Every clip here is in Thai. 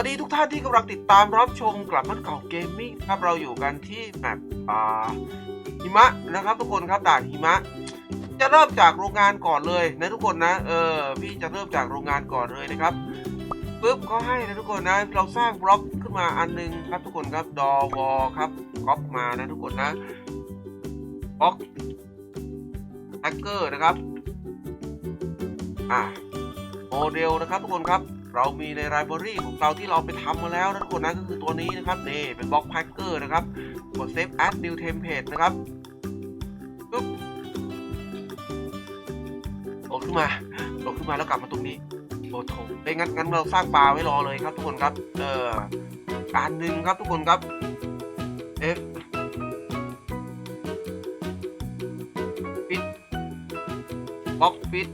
วัสดีทุกท่านที่กำลังติดตามรับชมกลับมันเก่าเกมมิ่งครับเราอยู่กันที่แมปอ่าหิมะนะครับ ทุกคนครับด่านหิมะ จะเริ่มจากโรงงานก่อนเลยนะทุกคนนะเออพี่จะเริ่มจากโรงงานก่อนเลยนะครับปุ๊บก็ให้นะทุกคนนะ เราสร้างบล็อกขึ้นมาอันหนึงครับทุกคนครับดอวอครับก๊อปมานะทุกคนนะบล็อกแฮกเกอร์นะครับอ่าโมเดลนะครับทุกคนครับ เรามีในไลบรารีของเราที่เราไปทำมาแล้วนะทุกคนนะก็คือตัวนี้นะครับนี่เป็นบล็อกแพ็กเกอร์นะครับกด save as new template นะครับปุ๊บโหลดขึ้นมาโหลดขึ้นมาแล้วกลับมาตรงนี้โอ้โถเอ้ยงั้นงั้นเราสร้างปลาไว้รอเลยครับทุกคนครับเออการหนึ่งครับทุกคนครับ F ฟิตบล็อกฟิต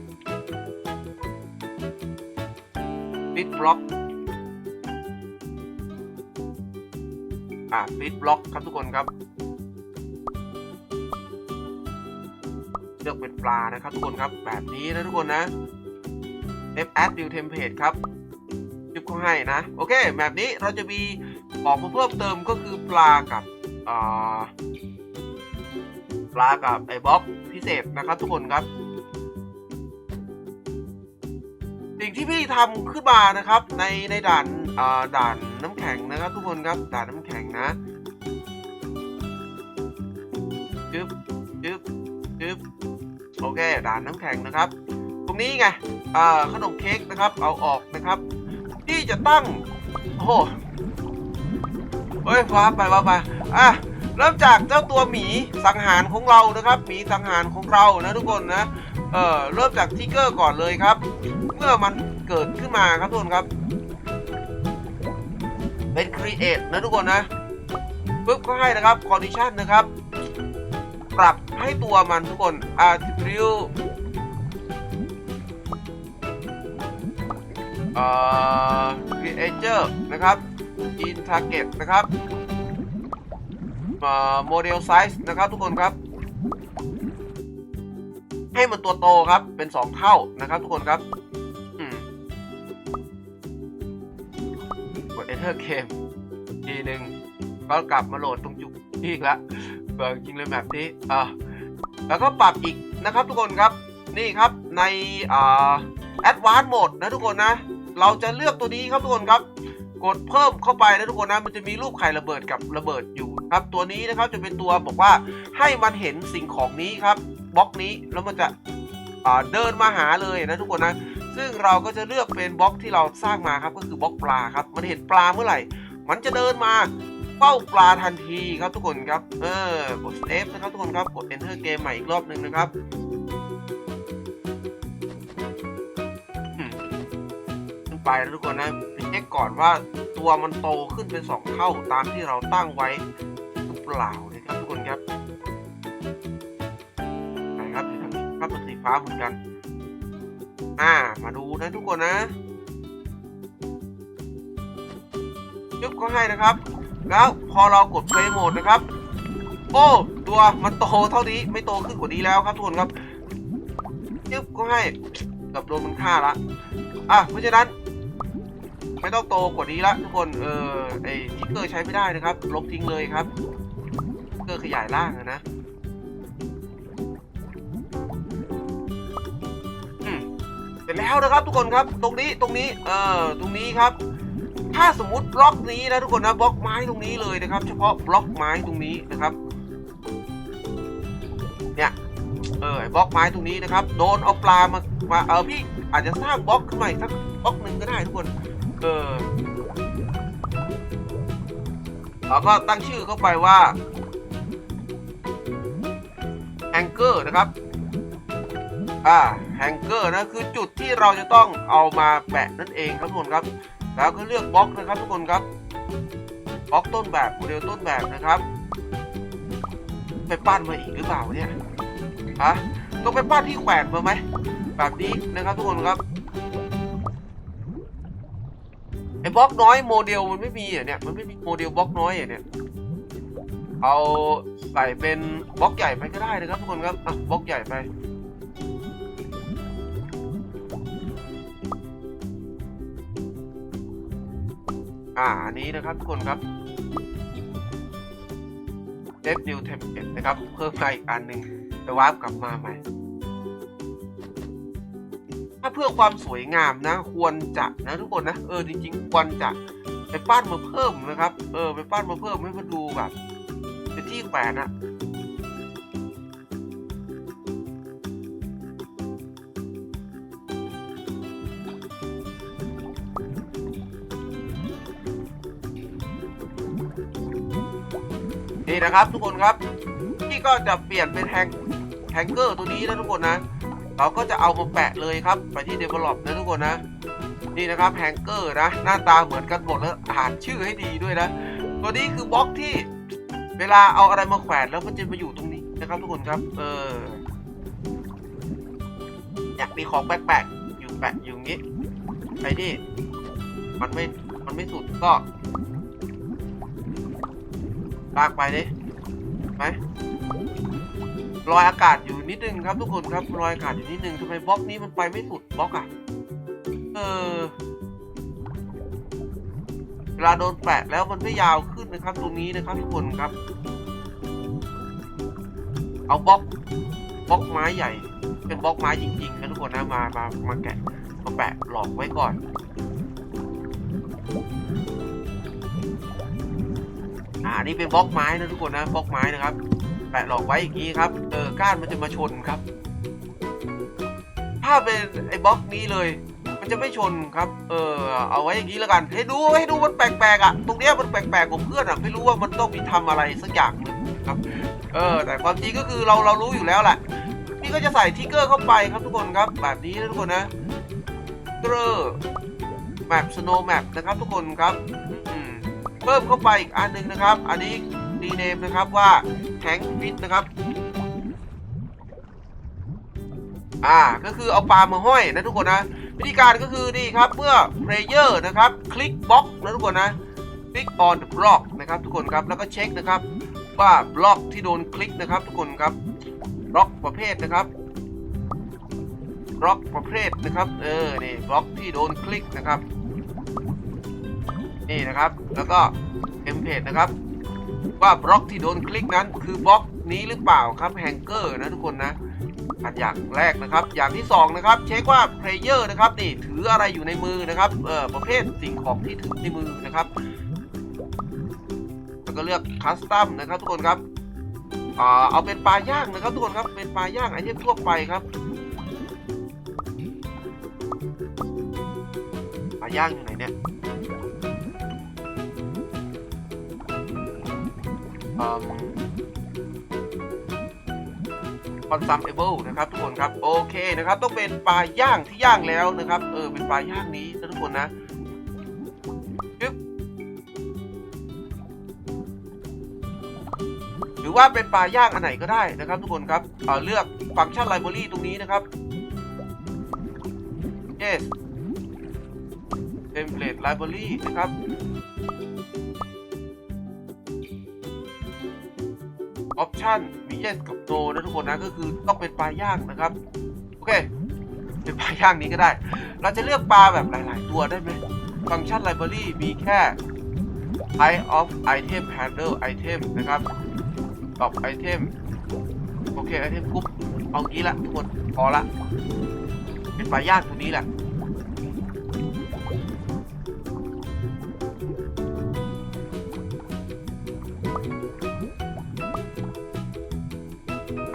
บล็อกอ่าฟิตบล็อกครับทุกคนครับ เลือกเป็นปลานะครับทุกคนครับแบบนี้นะทุกคนนะ F add new template ครับยุบเข้าให้นะ โอเค แบบนี้เราจะมีของมาเพิ่มเติมก็คือปลากับปลากับไอ้บล็อกพิเศษนะครับทุกคนครับ สิ่งที่พี่ทำขึ้นมานะครับ ในในด่านอ่าด่านน้ำแข็งนะครับ ทุกคนครับด่านน้ำแข็งนะจึ๊บจึ๊บจึ๊บโอเคด่านน้ำแข็งนะครับ ตรงนี้ไงอ่าขนมเค้กนะครับ เอาออกนะครับ ที่จะตั้งโอ้โหเฮ้ยว้าไปว้าไปอะเริ่มจากเจ้าตัวหมีสังหารของเรานะครับหมีสังหารของเรานะทุกคนนะเออเริ่มจากทิกเกอร์ก่อนเลยครับ เมื่อมันเกิดขึ้นมาครับทุกคนครับ เป็น create นะทุกคนนะปุ๊บก็ให้นะครับ condition นะครับ ปรับให้ตัวมันทุกคน attribute เอ่อ creator นะครับ in target นะครับเอ่อ model size นะครับทุกคนครับ ให้มันตัวโตครับเป็น 2 เท่านะครับทุกคนครับ กด enter game ทีหนึ่งก็กลับมาโหลดตรงจุดที่อีกแล้วเบิร์จริงเลยแบบนี้อ่าแล้วก็ปรับอีกนะครับทุกคนครับนี่ครับในอ่า advanced mode นะทุกคนนะ เราจะเลือกตัวนี้ครับทุกคนครับ กดเพิ่มเข้าไปนะทุกคนนะมันจะมีรูปไข่ระเบิดกับระเบิดอยู่ครับตัวนี้นะครับจะเป็นตัวบอกว่าให้มันเห็นสิ่งของนี้ครับบล็อกนี้แล้วมันจะอ่าเดินมาหาเลยนะทุกคนนะ ซึ่งเราก็จะเลือกเป็นบล็อกที่เราสร้างมาครับก็คือบล็อกปลาครับ มันเห็นปลาเมื่อไหร่ มันจะเดินมาเป้าปลาทันทีครับทุกคนครับ เออกด F นะครับทุกคนครับกด Enter เกมใหม่อีกรอบหนึ่งนะครับขึ้นไปนะทุกคนนะไปเช็คก่อนว่าตัวมันโตขึ้นเป็น 2 เท่าตามที่เราตั้งไว้หรือเปล่านะครับทุกคนครับไหนครับครับเป็นสีฟ้าเหมือนกัน อ่า มาดูนะทุกคนนะจุ๊บก็ให้นะครับ แล้วพอเรากด play mode นะครับ โอ้ ตัวมันโตเท่านี้ไม่โตขึ้นกว่านี้แล้วครับทุกคนครับจึ๊บก็ให้กับโดนมันฆ่าละอะเพราะฉะนั้นไม่ต้องโตกว่านี้ละทุกคน เออไอทิกเกอร์ใช้ไม่ได้นะครับ ลบทิ้งเลยครับทิกเกอร์ขยายร่างนะ เสร็จแล้วนะครับ ทุกคนครับตรงนี้ตรงนี้เอ่อตรงนี้ครับ ถ้าสมมติบล็อกนี้นะทุกคนนะบล็อกไม้ตรงนี้เลยนะครับ เฉพาะบล็อกไม้ตรงนี้นะครับเนี่ยเออบล็อกไม้ตรงนี้นะครับ โดนเอาปลามามาเออพี่อาจจะสร้างบล็อกขึ้นมาอีกสักบล็อกหนึ่งก็ได้ทุกคนเออเราก็ตั้งชื่อเข้าไปว่า anchor นะครับ อ่า anchor นะคือจุดที่เราจะต้องเอามาแปะนั่นเองครับทุกคนครับ แล้วก็เลือกบล็อกนะครับทุกคนครับบล็อกต้นแบบโมเดลต้นแบบนะครับ ไปปั้นมาอีกหรือเปล่าเนี่ยฮะต้องไปปั้นที่แขวนมาไหมแบบนี้นะครับทุกคนครับไอ้บล็อกน้อยโมเดลมันไม่มีอะเนี่ยมันไม่มีโมเดลบล็อกน้อยอะเนี่ยเอาใส่เป็นบล็อกใหญ่ไปก็ได้นะครับทุกคนครับอะบล็อกใหญ่ไป อ่าอันนี้นะครับทุกคนครับเซฟนิวเทมเพลตนะครับ เพิ่มมาอีกอันหนึ่งไปวาร์ปกลับมาใหม่ ถ้าเพื่อความสวยงามนะ ควรจะนะทุกคนนะ เออจริงๆ ควรจะไปปั้นมาเพิ่มนะครับ เออไปปั้นมาเพิ่มให้มันดูแบบเป็นที่แขวนอะ นี่นะครับทุกคนครับที่ก็จะเปลี่ยนเป็นแฮงแฮงเกอร์ตัวนี้นะทุกคนนะ เราก็จะเอามาแปะเลยครับ ไปที่ develop นะทุกคนนะ นี่นะครับแฮงเกอร์นะ หน้าตาเหมือนกันหมดแล้วอ่านชื่อให้ดีด้วยนะ ตัวนี้คือบล็อกที่เวลาเอาอะไรมาแขวนแล้วมันจะมาอยู่ตรงนี้นะครับทุกคนครับ เอออยากมีของแปลกๆอยู่แปะอยู่อย่างนี้ไอ้นี่มันไม่มันไม่สุดก็ ลากไปดิไหมรอยอากาศอยู่นิดนึงครับทุกคนครับรอยอากาศอยู่นิดนึงทำไมบล็อกนี้มันไปไม่สุดบล็อกอะเออเวลาโดนแปะแล้วมันไม่ยาวขึ้นนะครับ ตรงนี้นะครับทุกคนครับ เอาบล็อกบล็อกไม้ใหญ่ เป็นบล็อกไม้จริงๆนะทุกคนนะมามามาแกะมาแปะหลอกไว้ก่อน อ่านี่เป็นบล็อกไม้นะทุกคนนะบล็อกไม้นะครับแปะหลอกไว้อย่างนี้ครับเออก้านมันจะมาชนครับ ถ้าเป็นไอ้บล็อกนี้เลย มันจะไม่ชนครับ เออเอาไว้อย่างนี้แล้วกัน ให้ดูให้ดูมันแปลกๆอะตรงเนี้ยมันแปลกๆของเพื่อนอะไม่รู้ว่ามันต้องมีทำอะไรสักอย่างหนึงครับ เออ แต่ความจริงก็คือเราเรารู้อยู่แล้วแหละนี่ก็จะใส่ทิกเกอร์เข้าไปครับทุกคนครับ แบบนี้นะทุกคนนะเกอร์แมปสโนว์แมปนะครับทุกคนครับ เพิ่มเข้าไปอีกอันหนึ่งนะครับ อันนี้ดีเนมนะครับว่าแทงฟิตนะครับ อ่าก็คือเอาปลามาห้อยนะทุกคนนะ วิธีการก็คือนี่ครับเมื่อเพลเยอร์นะครับ คลิกบล็อกนะทุกคนนะคลิก on the block นะครับ ทุกคนครับแล้วก็เช็คนะครับ ว่าบล็อกที่โดนคลิกนะครับ ทุกคนครับบล็อกประเภทนะครับบล็อกประเภทนะครับ เออนี่บล็อกที่โดนคลิกนะครับ นี่นะครับ แล้วก็เทมเพลตนะครับ ว่าบล็อกที่โดนคลิกนั้นคือบล็อกนี้หรือเปล่าครับแฮงเกอร์นะทุกคนนะอันอย่างแรกนะครับ อย่างที่สองนะครับ เช็คว่าเพลเยอร์นะครับนี่ถืออะไรอยู่ในมือนะครับเออประเภทสิ่งของที่ถือในมือนะครับแล้วก็เลือกคัสตัมนะครับทุกคนครับอเอาเป็นปลาย่างนะครับทุกคนครับเป็นปลาย่างไอเทมทั่วไปครับปลาย่างอยู่ไหนเนี่ย อืม consumable นะครับทุกคนครับโอเคนะครับต้องเป็นปลาย่างที่ย่างแล้วนะครับ เออเป็นปลาย่างนี้นะทุกคนนะจึ๊บหรือว่าเป็นปลาย่างอันไหนก็ได้นะครับ ทุกคนครับเออเลือกฟังก์ชัน library ตรงนี้นะครับ yes template library นะครับ ออปชันมี yes กับ no นะทุกคนนะก็คือต้องเป็นปลาย่างนะครับ โอเค เป็นปลาย่างนี้ก็ได้ เราจะเลือกปลาแบบหลาย ๆ ตัวได้ไหมฟังก์ชัน library มีแค่ type of item handle item นะครับ top item โอเค item กรุ๊ปเอางี้ละทุกคนพอละ เป็นปลาย่างตัวนี้แหละ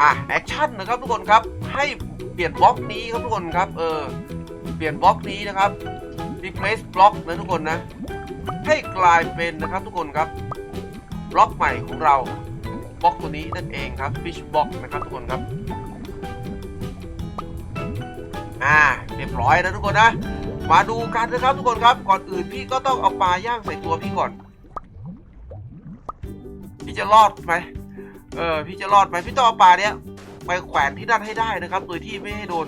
อะแอคชั่นนะครับทุกคนครับให้เปลี่ยนบล็อกนี้ครับทุกคนครับเออเปลี่ยนบล็อกนี้นะครับ replace บล็อกนะทุกคนนะ ให้กลายเป็นนะครับทุกคนครับบล็อกใหม่ของเราบล็อกตัวนี้นั่นเองครับ fish box นะครับทุกคนครับอ่าเรียบร้อยนะทุกคนนะ มาดูกันนะครับทุกคนครับ ก่อนอื่นพี่ก็ต้องเอาปลาย่างใส่ตัวพี่ก่อน พี่จะรอดไหม เออพี่จะรอดไหมพี่ต้องเอาปลาเนี้ยไปแขวนที่นั่นให้ได้นะครับโดยที่ไม่ให้โดน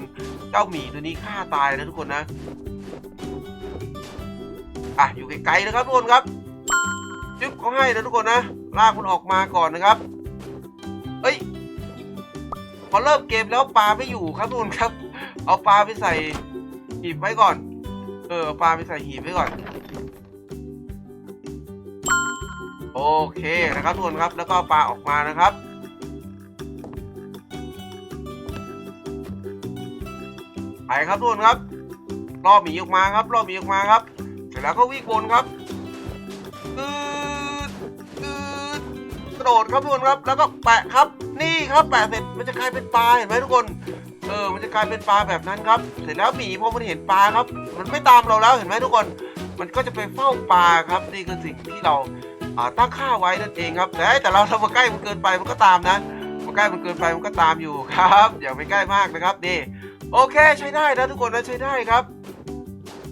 เจ้าหมีตัวนี้ฆ่าตายนะทุกคนนะอะอยู่ไกลๆนะครับทุกคนครับจึ๊บเขาให้นะทุกคนนะลากมันออกมาก่อนนะครับเฮ้ยพอเริ่มเกมแล้วปลาไม่อยู่ครับทุกคนครับ เอาปลาไปใส่หีบไว้ก่อน เออปลาไปใส่หีบไว้ก่อน เคนะครับทุกคนครับแล้วก็ปลาออกมานะครับไปครับทุกคนครับล่อหมีออกมาครับล่อหมีออกมาครับ เสร็จแล้วก็วิ่งวนครับอืดอืดกระโดดครับทุกคนครับ แล้วก็แปะครับ นี่ครับแปะเสร็จมันจะกลายเป็นปลาเห็นไหมทุกคนเออมันจะกลายเป็นปลาแบบนั้นครับ เสร็จแล้วหมีพอมันเห็นปลาครับ มันไม่ตามเราแล้วเห็นไหมทุกคน มันก็จะไปเฝ้าปลาครับนี่คือสิ่งที่เรา ตั้งค่าไว้นั่นเองครับแต่แต่เราทำมาใกล้มันเกินไปมันก็ตามนะมาใกล้มันเกินไปมันก็ตามอยู่ครับ อย่าไปใกล้มากนะครับนี่โอเคใช้ได้นะทุกคนนะใช้ได้ครับ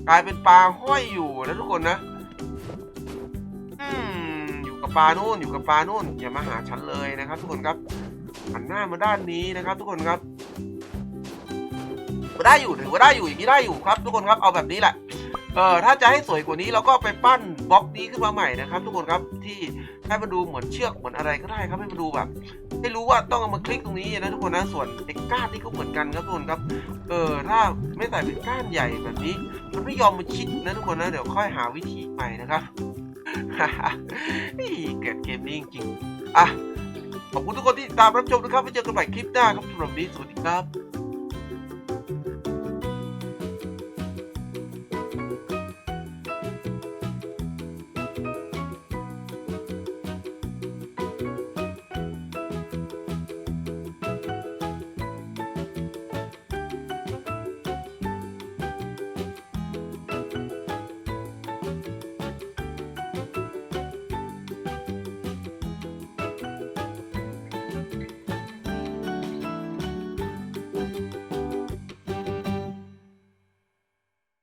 กลายเป็นปลาห้อยอยู่นะทุกคนนะอืมอยู่กับปลานู่นอยู่กับปลานู่นอย่ามาหาฉันเลยนะครับ ทุกคนครับหันหน้ามาด้านนี้นะครับ ทุกคนครับได้อยู่ถือว่าได้อยู่อย่างนี้ได้อยู่ครับ ทุกคนครับเอาแบบนี้แหละเออถ้าจะให้สวยกว่านี้เราก็ไปปั้น บล็อกนี้ขึ้นมาใหม่นะครับทุกคนครับที่ให้มันดูเหมือนเชือกเหมือนอะไรก็ได้ครับให้มันดูแบบให้รู้ว่าต้องเอามาคลิกตรงนี้นะทุกคนนะส่วนไอ้ก้านนี่ก็เหมือนกันครับทุกคนครับเออถ้าไม่ใส่เป็นก้านใหญ่แบบนี้ มันไม่ยอมมาชิดนะทุกคนนะเดี๋ยวค่อยหาวิธีใหม่นะครับนี่เกิดเกมนี้จริงๆอะขอบคุณทุกคนที่ติดตามรับชมนะครับไว้เจอกันใหม่คลิปหน้าครับสำหรับวันนี้สวัสดีครับ